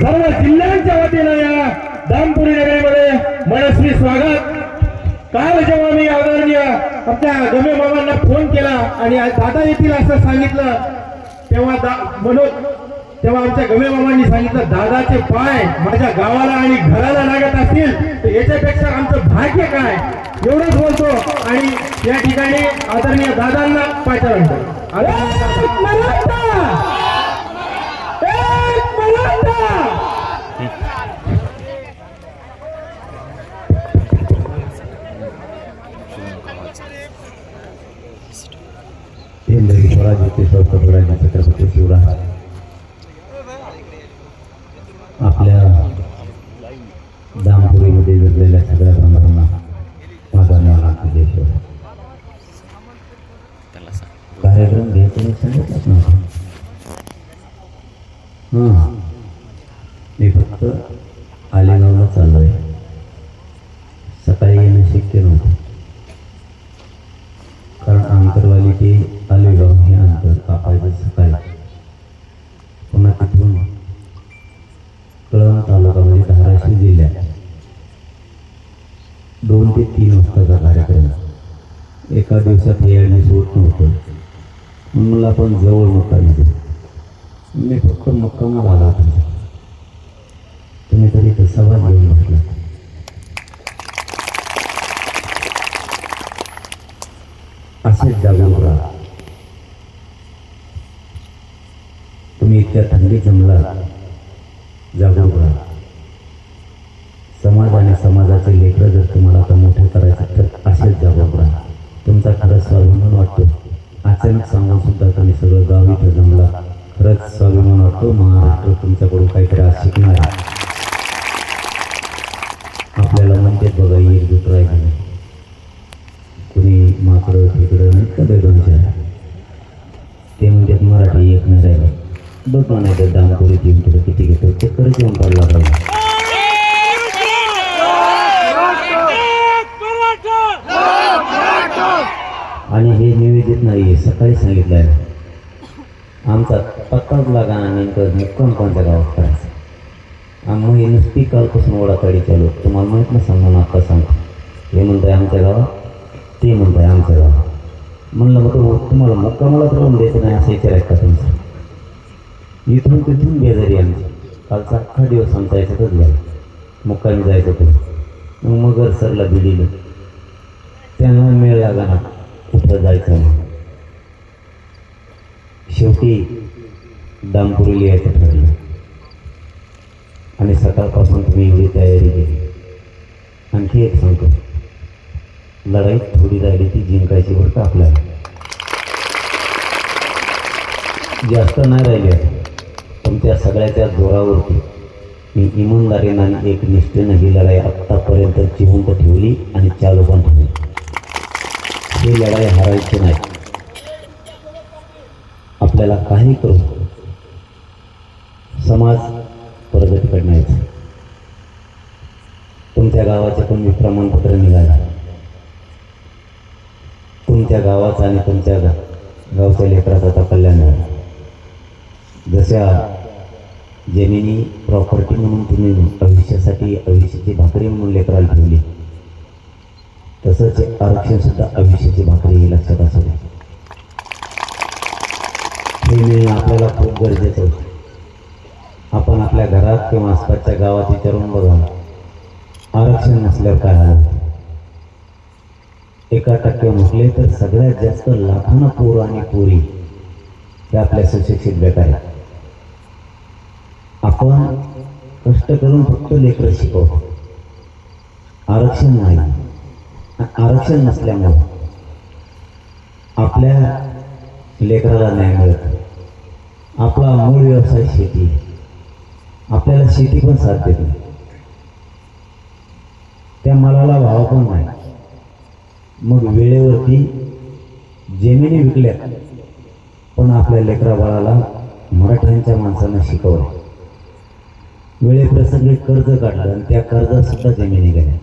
सर्व जिल्ह्यांच्या वतीनं या दामपुरी नगरीमध्ये मनस्वी स्वागत. काल जेव्हा मी आदरणीय आमच्या गमे मामांना फोन केला आणि दादा येतील असं सांगितलं तेव्हा दा मनोज तेव्हा आमच्या गमे मामांनी सांगितलं दादाचे पाय माझ्या गावाला आणि घराला लागत असतील तर याच्यापेक्षा आमचं भाग्य काय? एवढंच बोलतो आणि या ठिकाणी आदरणीय दादांना पाचारण करतो. एक मराठा! एक मराठा! हिंदवी स्वराज्य ते स्वराज्य छत्रपती शिवराय आपल्या दामपुरीमध्ये जगलेल्या सगळ्या ब्रह्मांना माझा नाव देश कार्यक्रम घ्यायचं सांगितलंच नव्हतं एका दिवसात हे आणि होत नव्हतं. म्हणून मला आपण जवळ मुक्कामी देऊ मी फक्त मुक्कामाला आला तुम्ही तरी तसा घेऊन म्हटलं असेच जागा राहा तुम्ही इतक्या थंडी जमला. जागा राहा समाज आणि समाजाचे लेकर जर तुम्हाला आता मोठे करायचं तर असेच जागा राहा तुमचा खरंच स्वाभिमान वाटतो. अचानक सांगून सुद्धा तुम्ही सगळं गाव इथं जमला. खरंच स्वाभिमान वाटतो महाराष्ट्र तुमच्याकडून काहीतरी आज शिकणार आपल्याला म्हणते बघा एकजूट राहायचं कुणी माकडं तिकडं नाही का दोनशे ते म्हणतात मराठी एक नाही राहिलं. बघ म्हणायचं दामपुरी तीन किलो किती घेतो ते खरंच येऊन काढला पाहिजे आणि हे निवेदित नाही सकाळी सांगितलं आहे आमचा पत्ताच लागा आणि मुक्काम कोणत्या गावात करायचं? आम्ही नुसती कालपासून ओढाकाडी चालू तुम्हाला माहीत ना सांगून आता सांगतो हे म्हणताय आमच्या गावात ते म्हणताय आमच्या गावात. म्हणलं मग तो तुम्हाला मुक्कामाला करून द्यायचं नाही असं विचार आहे का तुमचं? इथून तिथून बेजारी आमची. कालचा अख्खा दिवस आमचा याच्यातच गेला. मुक्कामी जायचं होतं. मग मगर सरला दिलेलं त्यांना मेळ लागा ना तिथं जायचं. शेवटी दामपुरीला यायचं ठरलं. आणि सकाळपासून तुम्ही एवढी तयारी केली. आणखी एक सांगतो. लढाई थोडी राहिली ती जिंकायची बरं का आपल्याला. जास्त नाही राहिली आता. पण त्या सगळ्याच्या जोरावरती मी इमानदारीनं आणि एक निष्ठेनं ही लढाई आत्तापर्यंत जिवंत ठेवली आणि चालू पण ठेवली. ही लढाई हरायची नाही. आपल्याला काही करू समाज प्रगती करण्याचं. तुमच्या गावाचे तुम्ही प्रमाणपत्र निघाला. तुमच्या गावाचं आणि तुमच्या गा गावच्या लेकराचं आता कल्याण झालं. जशा जमिनी प्रॉपर्टी म्हणून तुम्ही आयुष्यासाठी आयुष्याची भाकरी म्हणून लेकराला ठेवली. तसंच आरक्षण सुद्धा आयुष्याची भाकरी हे लक्षात असू द्या हे मिळणं आपल्याला खूप गरजेचं होतं. आपण आपल्या घरात किंवा आसपासच्या गावात विचारून बघा आरक्षण नसल्यावर काय झालं एका टक्के म्हटले तर सगळ्यात जास्त लाखानं पोर आणि पोरी हे आपल्या सुशिक्षित बेकार आपण कष्ट करून फक्त लेकर शिकवतो. आरक्षण नाही. आरक्षण नसल्यामुळे आपल्या लेकराला न्याय मिळत आपला मूळ व्यवसाय शेती. आपल्याला शेती पण साथ देते त्या मालाला भाव पण नाही. मग वेळेवरती जमिनी विकल्या पण आपल्या लेकरा बाळाला मराठ्यांच्या माणसांना शिकवलं. वेळेप्रसंगी कर्ज काढलं आणि त्या कर्जात सुद्धा जमिनी गेल्या.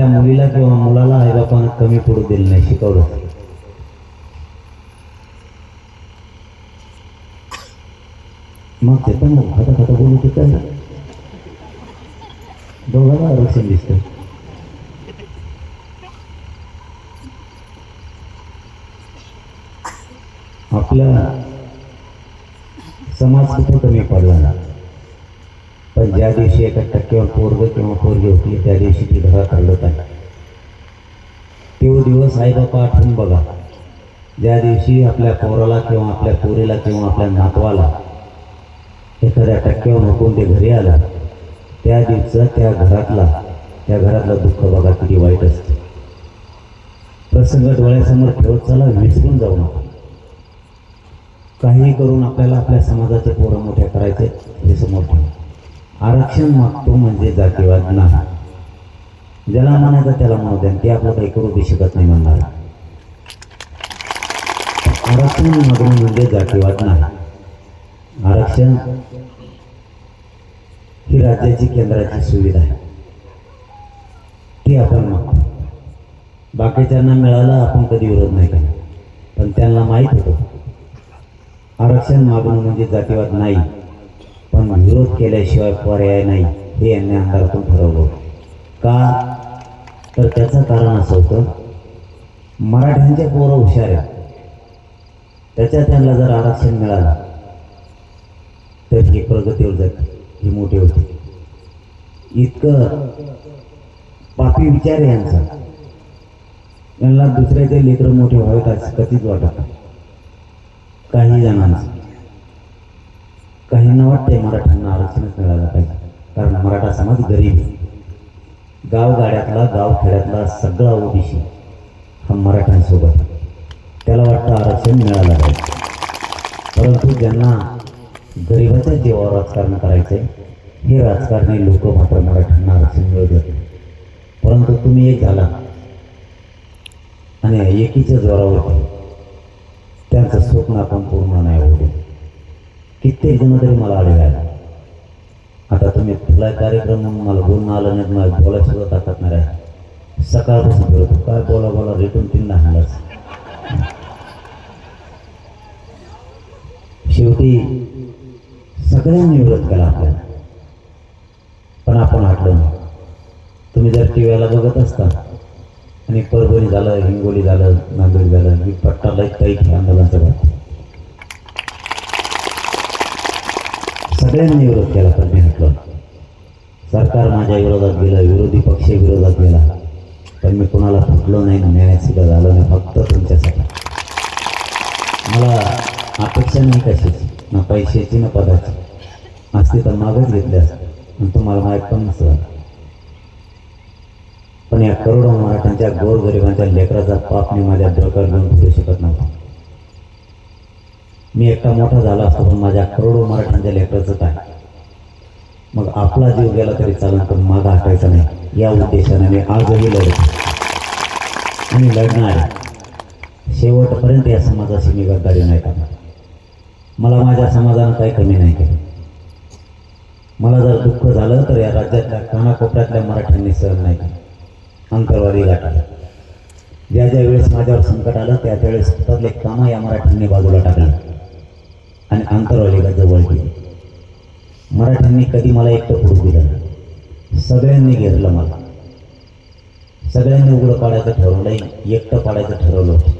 आपल्या मुलीला किंवा मुलाला आईबापानं कमी पडू दिलं नाही शिकवलं. मग ते पण खाता खाता बोलू बोलत ना. दोघांना आरक्षण दिसतं आपला समाज कुठं कमी पडला ना? पण ज्या दिवशी एका टक्क्यावर पोरग किंवा पोरगी होती त्या दिवशी ती घरात हलत आहे तो दिवस आईबापा आठवून बघा. ज्या दिवशी आपल्या पोराला किंवा आपल्या पोरीला किंवा आपल्या नातवाला एखाद्या टक्क्यावर हुकून ते घरी आला त्या दिवसा त्या घरातला त्या घरातलं दुःख बघा किती वाईट असते. प्रसंग डोळ्यासमोर ठेवत चला विसरून जाऊ नका. काहीही करून आपल्याला आपल्या समाजाचे पोरं मोठ्या करायचे हे समोर ठेवा. आरक्षण मागतो म्हणजे जातीवाद नाही. ज्याला म्हणायचं त्याला म्हणू द्या. ते आपलं काही करू बी शकत नाही म्हणणार. आरक्षण मागणं म्हणजे जातीवाद नाही. आरक्षण ही राज्याची केंद्राची सुविधा आहे. ती आपण मागतो. बाकीच्यांना मिळालं आपण कधी विरोध नाही केला पण त्यांना माहीत होतं. आरक्षण मागणं म्हणजे जातीवाद नाही. पण विरोध केल्याशिवाय पर्याय नाही हे यांनी अंधारातून ठरवलं का? तर त्याचं कारण असं होतं मराठ्यांचे पोरं हुशार आहेत. त्याच्यात त्यांना जर आरक्षण मिळालं तर ही प्रगतीवर जाते ही मोठी होते. इतकं पापी विचार यांचा. यांना दुसऱ्याचे लेकरं मोठे व्हावे असं कधीच वाटत काही जणांचं. काहींना वाटतंय मराठ्यांना आरक्षणच मिळालं पाहिजे. कारण मराठा समाज गरीब आहे. गावगाड्यातला गावखेड्यातला सगळा ओबीसी हा मराठ्यांसोबत त्याला वाटतं आरक्षण मिळालं पाहिजे. परंतु ज्यांना गरिबाच्या जीवावर राजकारण करायचं आहे हे राजकारणी लोक मात्र मराठ्यांना आरक्षण मिळू देत नाही. परंतु तुम्ही एक झाला आणि एकीच्या जोरावर त्यांचं स्वप्न आपण पूर्ण नाही होऊ कित्येक जण तरी मला आढळायला आता तुम्ही कुठलाही कार्यक्रम मला बोलणं आलं नाही मला बोलायला सुद्धा ताकद नाही सकाळपासून बोलतो काय बोला बोला रेटून तीन हाणलाच शेवटी सगळ्यांनी विरोध केला आपल्याला. पण आपण हटलो नाही. तुम्ही जर टी व्हीला बघत असता आणि परभणी झालं हिंगोली झालं नांदेड झालं मी पट्टा लई काही आंदोलनाच्या बाबतीत सगळ्यांनी विरोध केला तर मी सरकार माझ्या विरोधात गेलं विरोधी पक्ष विरोधात गेला पण मी कोणाला फुटलो नाही न्यायात सुद्धा झालं नाही फक्त तुमच्यासाठी. मला अपेक्षा नाही कशाची ना पैशाची ना पदाची. असते तर मागच घेतले असते आणि तुम्हाला माहीत पण नसतं पण या करोडो मराठ्यांच्या गोरगरिबांच्या लेकराचा पाप मी माझ्या डोक्यावर घेऊन फिरू शकत नव्हता. मी एकटा मोठा झाला असतो पण माझ्या करोडो मराठ्यांच्या लेकराचं काय? मग आपला जीव गेला तरी चालणार पण मागा हटायचा नाही. या उद्देशाने मी आजही लढतो. आणि लढणार शेवटपर्यंत या समाजाशी मी गद्दारी नाही करणार. मला माझ्या समाजानं काही कमी नाही केलं. मला जर दुःख झालं तर या राज्यातल्या कानाकोपऱ्यातल्या मराठ्यांनी सहन नाही केलं. अंतरवारी गाठली ज्या ज्या वेळेस माझ्यावर संकट आलं त्या त्यावेळेस स्वतःतले कामं या मराठ्यांनी बाजूला टाकली. आणि अंतरवालीला जवळ केली मराठ्यांनी कधी मला एकटं पडू दिलं नाही. सगळ्यांनी घेरलं मला. सगळ्यांनी उघडं पाडायचं ठरवलं एकटं पाडायचं ठरवलं होतं.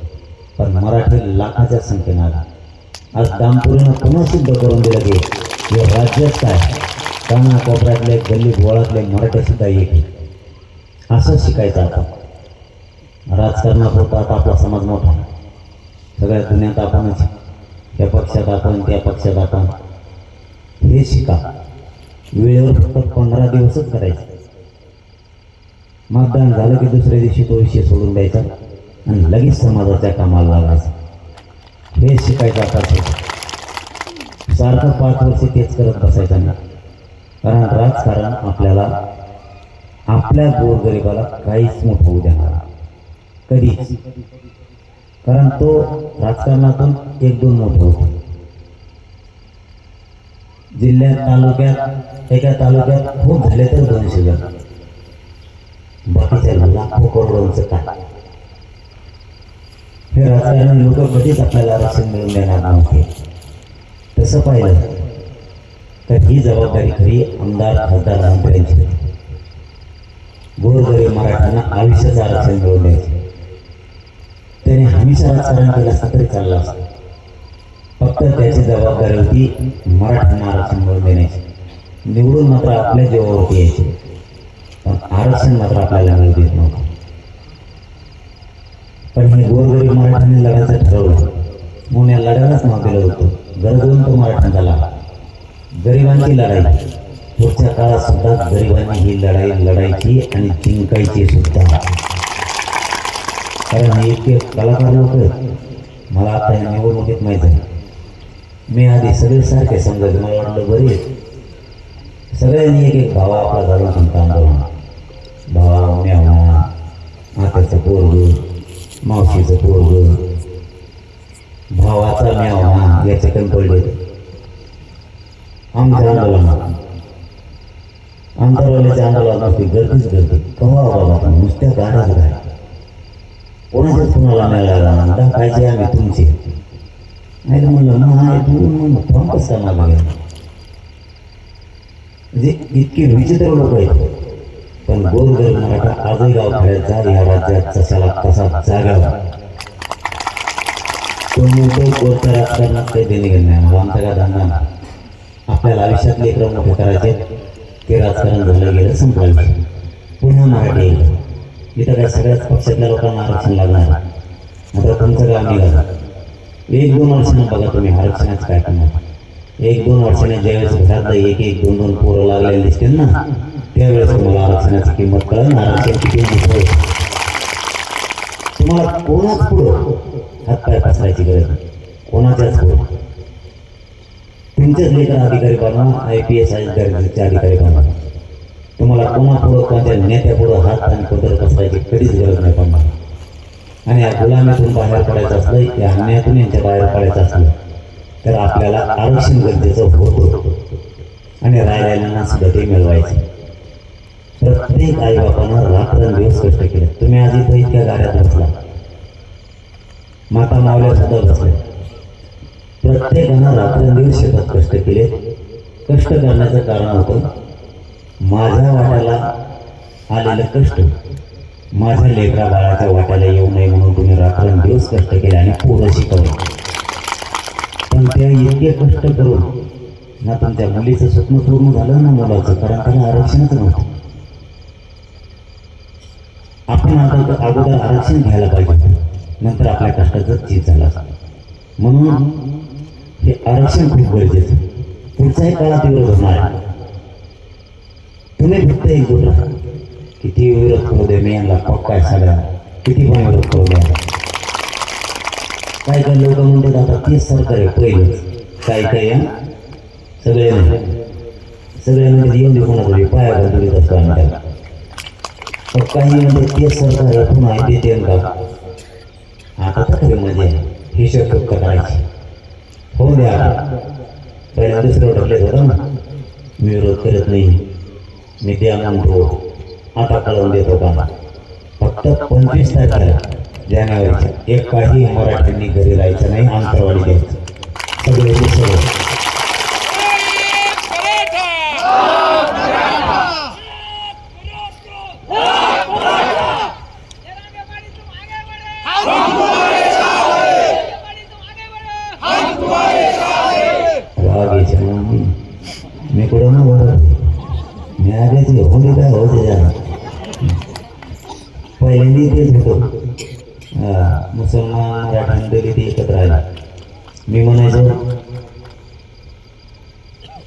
पण मराठी लाखाच्या संख्येनं आला. आज दामपुरीनं पुन्हा सिद्ध करून दिलं की हे राज्यच काय काना कोपऱ्यातले गल्ली गोळातले मराठी सुद्धा एक असं शिकायचं आता राजकारणापुरता आता आपला समाज मोठा सगळ्या दुनियात आपणच त्या पक्षात आपण त्या पक्षात आपण. हे शिका. वेळेवर फक्त पंधरा दिवसच करायचे. मतदान झालं की दुसऱ्या दिवशी तो विषय सोडून द्यायचा आणि लगेच समाजाच्या कामाला लागायचं. हे शिकायचं आता सारखं पाच वर्ष तेच करत बसायचं. ना कारण राजकारण आपल्याला आपल्या गोरगरिबाला काहीच मोठं होऊ देणार कधीच. कारण तो राजकारणातून एक दोन मोठं होतो. जिल्ह्यात, तालुक्यात, एका तालुक्यात खूप झाले तर दोनशे जण बाकीच्या लाखो करोडोंचं काय? हे राजकारणी लोक कधीच आपल्याला आरक्षण मिळून देणार नव्हते. तसं पाहिलं तर ही जबाबदारी खरी आमदार खासदार होती. गोरगरीब मराठ्यांना आयुष्याचं आरक्षण मिळवून द्यायचे. त्याने हमेशा राजकारण केलं असतं तरी चाललं असतं. फक्त त्याची जबाबदारी होती मराठा आरक्षण मिळवून देण्याची निवडून मात्र आपल्या जीवावरती यायचे. पण आरक्षण मात्र आपल्याला मिळू देत नव्हतं. पण हे गोरगरीब मराठ्यांनी लढायचं ठरवलं. म्हणून या लढायलाच नाव केलं होतं. गरजवून तो मराठा झाला. गरिबांची लढाई. पुढच्या काळात सुद्धा गरिबांनी ही लढाई लढायची आणि जिंकायची सुद्धा. कारण मी इतके कलाकार नव्हतं. मला आता या निवडणुकीत माहीत आहे. मी आधी सगळे सारखे समजायचे मला वाटलं बरे सगळ्यांनी एक एक भावा आपला घालून सांगता आंदोलन भावा म्यावा आत्याचं पोरग मावशीचं पोरग भावाचा म्यावा याचे कमी पडले. आमच्या आंदोलनात. आंतरवाल्याच्या आंदोलनात नसती गर्दीच गर्दी. कवा बाबा नुसत्या गाड्याच गाड्या कोणाच्याच कुणाला मिळाला नंतर पाहिजे आम्ही तुमचे नाही तर म्हणलं मग हा तू मग फॉर्म कसा मागा गेला म्हणजे इतके विचित्र लोक आहेत पण गोरगरीब मराठा आजही गावखेड्याचा या राज्यात तसाला तसा जागा तो म्हणतो गोरच्या राजकारणात काही देणे घेणे नाही आमचा काय धंदा आपल्याला आयुष्यात लेकरं मोठे करायचे ते राजकारण झालं गेलं संपवायचं पुन्हा मराठी इथं काय सगळ्याच पक्षातल्या लोकांना आरक्षण लागणार आता तुमचं काम निघालं एक दोन वर्षांना बघा तुम्ही आरक्षणाचं काय करणार. एक दोन वर्षाने ज्यावेळेस घरात एक एक दोन दोन पोरं लागलेले दिसतील ना त्यावेळेस तुम्हाला आरक्षणाची किंमत कळेल आरक्षण किती मोठं तुम्हाला कोणाच पुढं हातपाय पसरायची गरज नाही. कोणाच्याच पुढं. तुमच्याच लेकर अधिकारी बनवा आय पी एस अधिकारीचे अधिकारी बनवा. तुम्हाला कोणा पुढं कोणत्या नेत्या पुढं हात आणि पदर पसरायची कधीच गरज नाही पडणार. आणि या गुलामीतून बाहेर पडायचं असलं या अन्यायातून यांच्या बाहेर पडायचं असलं तर आपल्याला आरक्षण गरजेचं होतं. आणि राहिलेल्यांना सुद्धा ते मिळवायचं. प्रत्येक आईबापानं रात्रंदिवस कष्ट केले. तुम्ही आज इथं इतक्या गाड्यात बसला. माता मावल्या सुद्धा बसल्या. प्रत्येकानं रात्रंदिवस शेतात कष्ट केले. कष्ट करण्याचं कारण होतं माझ्या वाट्याला आलेलं कष्ट माझ्या लेकरा बाळाच्या वाट्याला येऊ नये म्हणून तुम्ही रात्रंदिवस कष्ट केले आणि पोरं शिकवले. पण त्या इतके कष्ट करून ना तुमच्या मुलीचं स्वप्न पूर्ण झालं ना मुलाचं कारण त्याला आरक्षणच नव्हतं. आपण आता अगोदर आरक्षण घ्यायला पाहिजे नंतर आपल्या कष्टाचं चीज झाला म्हणून हे आरक्षण खूप गरजेचं आहे. पुढच्याही काळात दिवस होणार आहे. तुम्ही फक्त एक गोष्ट सांग किती विरोध करू दे मी यांना पक्का आहे सगळ्या किती पण विरोध करू द्या काही काही लोक म्हणतात आता तेच सरकार आहे पहिलेच. काही काही हं? सगळे सगळे म्हणजे येऊन दे कोणाचं बी, पाया घालून देत असतो पण काही म्हणजे तेच सरकार आहे पुन्हा देते का आता तर खरी मजा आहे म्हणजे हिशोब फक्त करायची. हो द्या आता. पहिल्या दुसरं ढकलेत होता ना. मी विरोध करत नाही. मी ते म्हणतो आता कळवून देतो का फक्त पंचवीस तारखेला. जानेवारीच्या एक काही मराठ्यांनी घरी राहायचं नाही अंतरवाडी द्यायचं सगळे सगळं राग यायचे म्हणून मी मी कुठं ना बरं मी आगे ते होते काय होते जरा पहिल्यांदी तेच होतो हा, मुसलमान मराठा दलित एकत्र आले मी म्हणायचो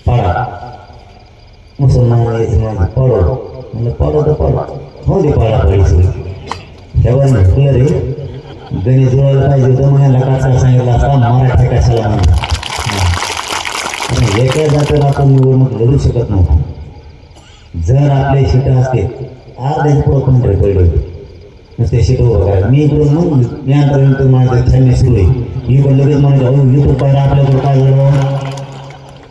पाडा. मुसलमान यायचं म्हणायचं पडो म्हणलं पाडो तर पडो हो दे पाडा पाहिजे तेव्हा म्हटलं रे गणेश जुळायला पाहिजे होतं म्हणायला याला काचा सांगितलं असता? मराठा कशाला म्हणा एका जातीला आपण निवडणूक लढू शकत नव्हतो. जर आपले सीट असते आज पुढं कोणतरी पडले होते. नुसते शिटो उभं मी इकडून मग मी अंतर नंतर माझं खेळणे सुरू आहे मी पण लगेच म्हणायचं अहो युट्यूब पाहिजे आपल्याकडे काय झालं?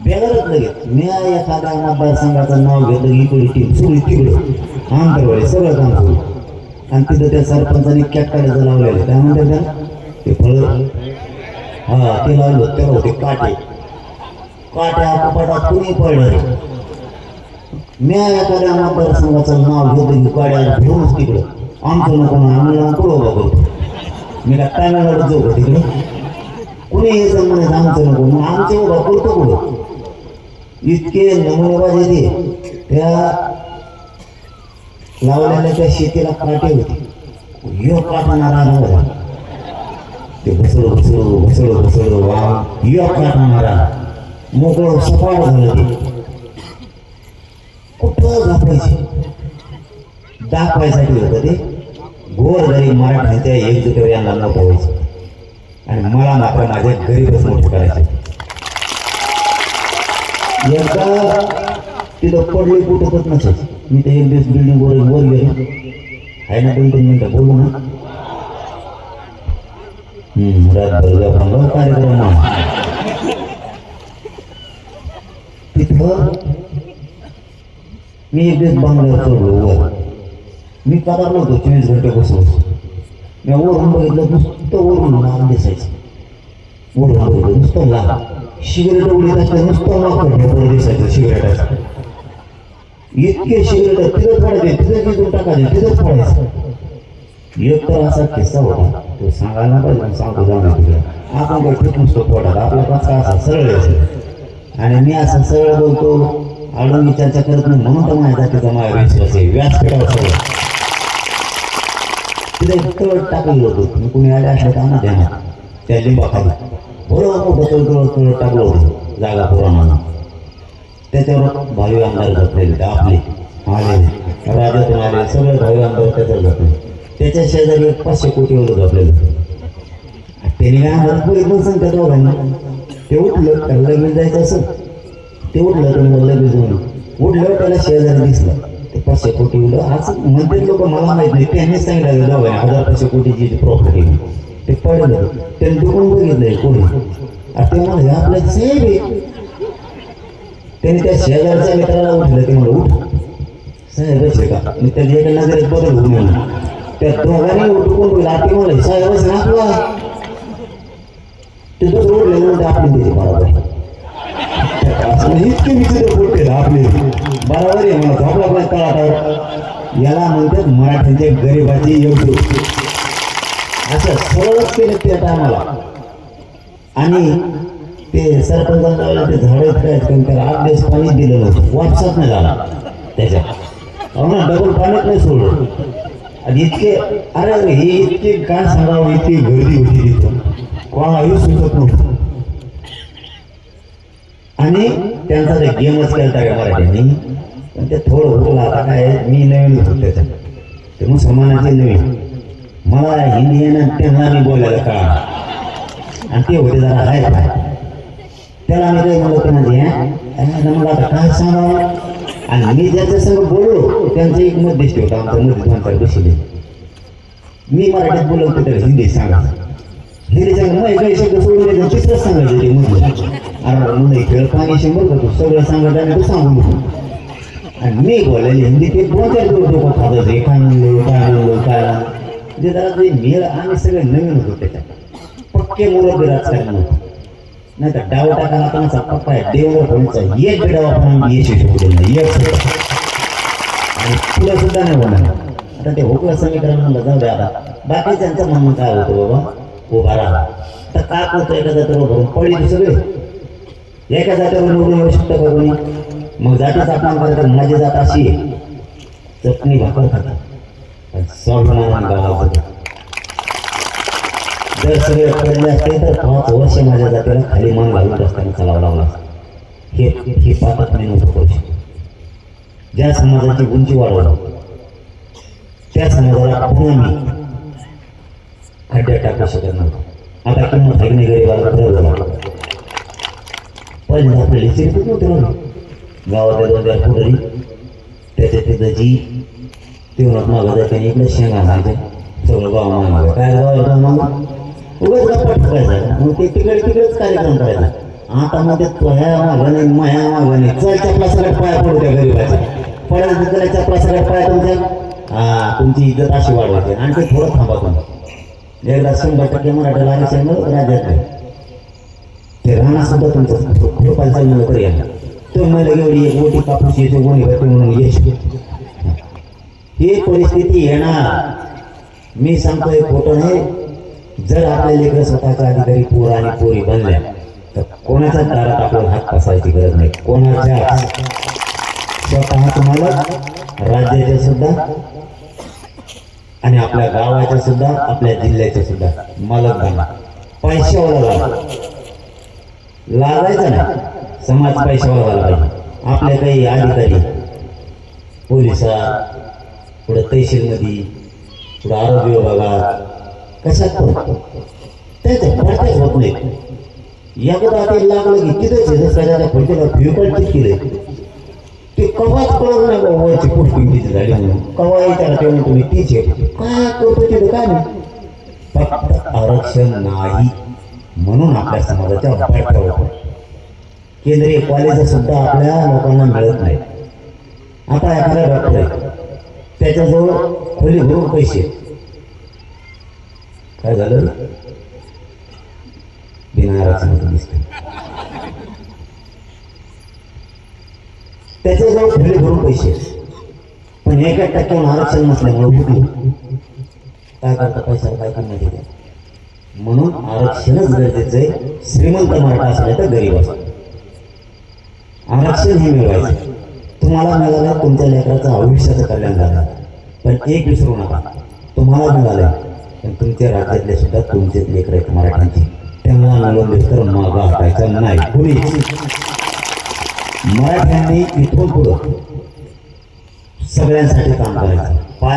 बेगारच लगेच. मी एखादा एखाद्या संघाचं नाव घेतो इकडे टीम सुरू तिकडं. आमच्याकडे सगळं काम सुरू आणि तिथं त्या सरपंचाने कॅप कॅक्टायचं लावलेलं काय म्हणतात त्याला? ते फळ. हा ते लावलं. त्याला होते काटे. काट्या कपाटात कुणी पडलं मी एखाद्या मतदारसंघाचं नाव घेतो की काड्या घेऊनच तिकडं. आमचं नको ना आम्ही लावून पुढं उभा मी काय तामिळनाडूत जाऊ तिकडं? कुणी हे म्हणायचं आमचं नको. मग आमचं उभा करतो पुढं इतके नमुनेबाज येते त्या लावलेल्या त्या शेतीला काटे होते. यो काटाना आला ते घसडो घसडो घसडो घसडो वा. यो काटाना काटणारा मोकळ सपाट झालं ते. कुठं दाखवायचे दाखवायसाठी होतं ते. गोर गरीब मराठ्यांच्या एकजुट यांना मोठं व्हायचं. हो, आणि मला मात्र माझ्या गरीबच मोठं करायचे एकदा तिथं पडले कुठं होत नसायचं मी ते एम बी एस बिल्डिंग वर वर गेलो. आहे ना दोन तीन मिनटं बोलू ना? रातभर कार्यक्रम तिथं मी एक दिवस बंगल्यावर चढलो. वर मी पदार्थ होतो चोवीस घंटे बसलो मी वरून बघितलं नुसतं वरून लांब दिसायचं. वरून बघितलं नुसतं लांब सिगरेट उडीत असलं नुसतं वापर ढोकळं दिसायचं सिगरेटाचं. इतके सिगरेट तिथंच पडायचे तिथंच विकून टाकायचे तिथंच पडायचं एक तर असा किस्सा होता तो सांगायला पाहिजे पण सांगतो जाणार तिकडे आपण काही खूप नुसतं पोटात आपला कसा असा सरळ असेल आणि मी असं सरळ बोलतो आडून मी चर्चा करत नाही म्हणून तर माझ्या जातीचा माझ्या विश्वास आहे व्यासपीठावर सगळं तिथे तळ टाकलेलं होतं. मी कुणी आले असले का ना देणार. त्या लिंबाखाली. बरोबर मोठं तळ तळ टाकलं होतं. जागा पुराणानं. त्याच्यावर भावी आमदार घातलेले ते आपले. आले. राज्यातून आले. सगळे भावी आमदार त्याच्यावर घातले. त्याच्या शेजारी एक पाचशे कोटीवर झोपलेलं त्यांनी काय आम्हाला पुढे पण सांगतात दोघांना? ते उठलं त्याला लगेच जायचं असं ते उठलं तर मग लगेच जाऊन. उठलं त्याला शेजारी दिसलं. ते पाचशे कोटी उडलं आज म्हणते लोक मला माहीत नाही त्यांनीच सांगितलं दोघांनी हजार पाचशे कोटीची जी प्रॉपर्टी ते पडलं. त्यांनी दुकान बघितलंय कोणी. आणि ते म्हणाले आपल्या साहेब आहे. त्यांनी त्या शेजारच्या मित्राला उठलं ते म्हणलं उठ. साहेबच आहे का? मी त्याच्या एका नजरेत बदल होऊ म्हणून त्या दोघांनी उठून लाटी म्हणले साहेबच ना ते दुसरं उठले म्हणून आपली दिली बरोबर इतके विचित्र बोलते आपले. बरोबर आहे. मला झोपला पण तळाटावर याला म्हणतात मराठ्यांचे गरिबाची योग्य. असं सरळच केलं त्या टायमाला. आणि ते सरपंचाला ते झाडं इतकायचं पण त्याला आठ दिवस पाणी दिलेलं होतं वापसात नाही झाला. त्याच्या. अहो ना डबल पाण्यात नाही सोडलं. आणि इतके अरे अरे हे इतके काय सांगावं इतकी गर्दी होती तिथं. कोणालाही सुचत नव्हतं. आणि त्यांचा ते गेमच केलता का मराठ्यांनी पण ते थोडं होतं आता काय मी नवीन होतो त्याच्यात. ते मुसलमानाचे नवीन. मला हिंदी येणं त्यांना मी बोलायला का आणि ते होते जरा आहे काय त्याला आम्ही काही म्हणत म्हणजे त्यांना मला आता काय सांगावं? आणि मी ज्याच्या संग बोललो त्यांचं एक मध्यस्थी होता आमचा मध्ये दोन चार बसले मी मराठीत बोलवतो त्याला हिंदी सांगा हिंदी सांगा मग काही शब्द सोडून द्यायचं तिसरंच सांगायचं ते मध्ये अरे नाही खेळ पाणी शंभर का तू सगळं सांगत आणि तू सांगू नको आणि मी बोलायला हिंदी ते दोन चार दिवस डोकं खात हे काय म्हणलो काय म्हणलो काय म्हणजे जरा ते मेळ आम्ही सगळे नवीन होतो त्याच्यात पक्के मुलं नाही तर डाव टाकायला पक्का आहे देवर कोणचा एक बी डाव आपण यश आणि तुला सुद्धा नाही होणार. आता ते होकला समीकरण म्हणलं जाऊ द्या आता. बाकी त्यांचं म्हणणं काय होतं बाबा? उभा राहा. तर काय करतो एका जातीवर भरून पडली सगळे. एका जातीवर निवडून येऊ शकतं का कोणी? मग जातीचा अपमान करतात माझी जात अशी आहे. चटणी भाकर खातात. पण स्वाभिमान जर सगळे पडले असते तर पाच वर्ष माझ्या जातीला खाली मन घालून रस्त्याने चालावं लागला हे हे पापात मी नव्हतं करू शकतो. ज्या समाजाची उंची वाढवली त्या समाजाला पुन्हा मी खड्ड्यात टाकू शकत नव्हतो. आता किंमत आहे गरीबाला नाही झाला. पहिल्यांदा आपल्याला चिरतच नव्हते म्हणून गावातल्या दोन चार पुढारी त्याच्या तिथं जी तेवढं मागं जायचं इकडे शेंगा आणायच्या सगळं गाव मागं काय गाव गाव मागं उगाच गप्पा ठोकायचा मग ते तिकडे तिकडेच कार्यक्रम करायचा आता मग ते ह्या मागं नाही माया मागं नाही चल चपला सगळ्यात पाया पडू त्या गरीबाच्या पडायला तिकडे चपला पाया तुमच्या हा तुमची इज्जत अशी वाढवायची आणि ते थोडं थांबा तुम्ही एकदा शंभर टक्के मराठा आरक्षण राज्यात नाही ते राणा सुद्धा तुमचं खुरपायचा नोकर येणार तो मला एवढी एक मोठी कापूस येतो कोणी होते म्हणून यश ही परिस्थिती येणार. मी सांगतोय खोटं नाही. जर आपल्या लेकर स्वतःच्या अधिकारी पोर आणि पोरी बनल्या तर कोणाचा दारात आपला हात पसायची गरज नाही. कोणाच्या स्वतः तुम्हाला राज्याच्या सुद्धा आणि आपल्या गावाच्या सुद्धा आपल्या जिल्ह्याच्या सुद्धा मालक बना पैशावाला लागा लागायचं नाही. समाज पैशावर झाला पाहिजे. आपल्या काही अधिकारी पोलिसात पुढे तहसीलमध्ये पुढे आरोग्य विभागात कशात पण. त्याचं होत नाही. एकदा ते लागलं की तिथंच आहे. जसं त्याच्या केले ते कवाच कळलं नाही वरची पोस्टिंग तिची झाली म्हणून. कवा विचारा तेव्हा तुम्ही तीच काय करतो तिथं काय नाही? फक्त आरक्षण नाही. म्हणून आपल्या समाजाच्या वाईट होतो. केंद्रीय कॉलेज सुद्धा आपल्या लोकांना मिळत नाही. आता एखादा डॉक्टर आहे. त्याच्याजवळ खोली भरून पैसे काय झालं? बिना आरक्षणाचं दिसतं त्याच्याजवळ खोली भरून पैसे पण एका टक्क्यावर आरक्षण नसल्यामुळे उठलो काय करता पैसा काय करण्यात येते म्हणून आरक्षणच गरजेचं आहे. श्रीमंत मराठा असले तर गरीब असतो आरक्षण हे मिळवायचं. तुम्हाला मिळालं तुमच्या लेकराचं आयुष्याचं कल्याण झालं. पण एक विसरू नका. तुम्हाला मिळालं पण तुमच्या राज्यातले सुद्धा तुमचेच लेकर आहेत मराठ्यांची. त्यांना मिळवले तर मागा हटायचा नाही. पुढे मराठ्यांनी इथून पुढं सगळ्यांसाठी काम करायचं.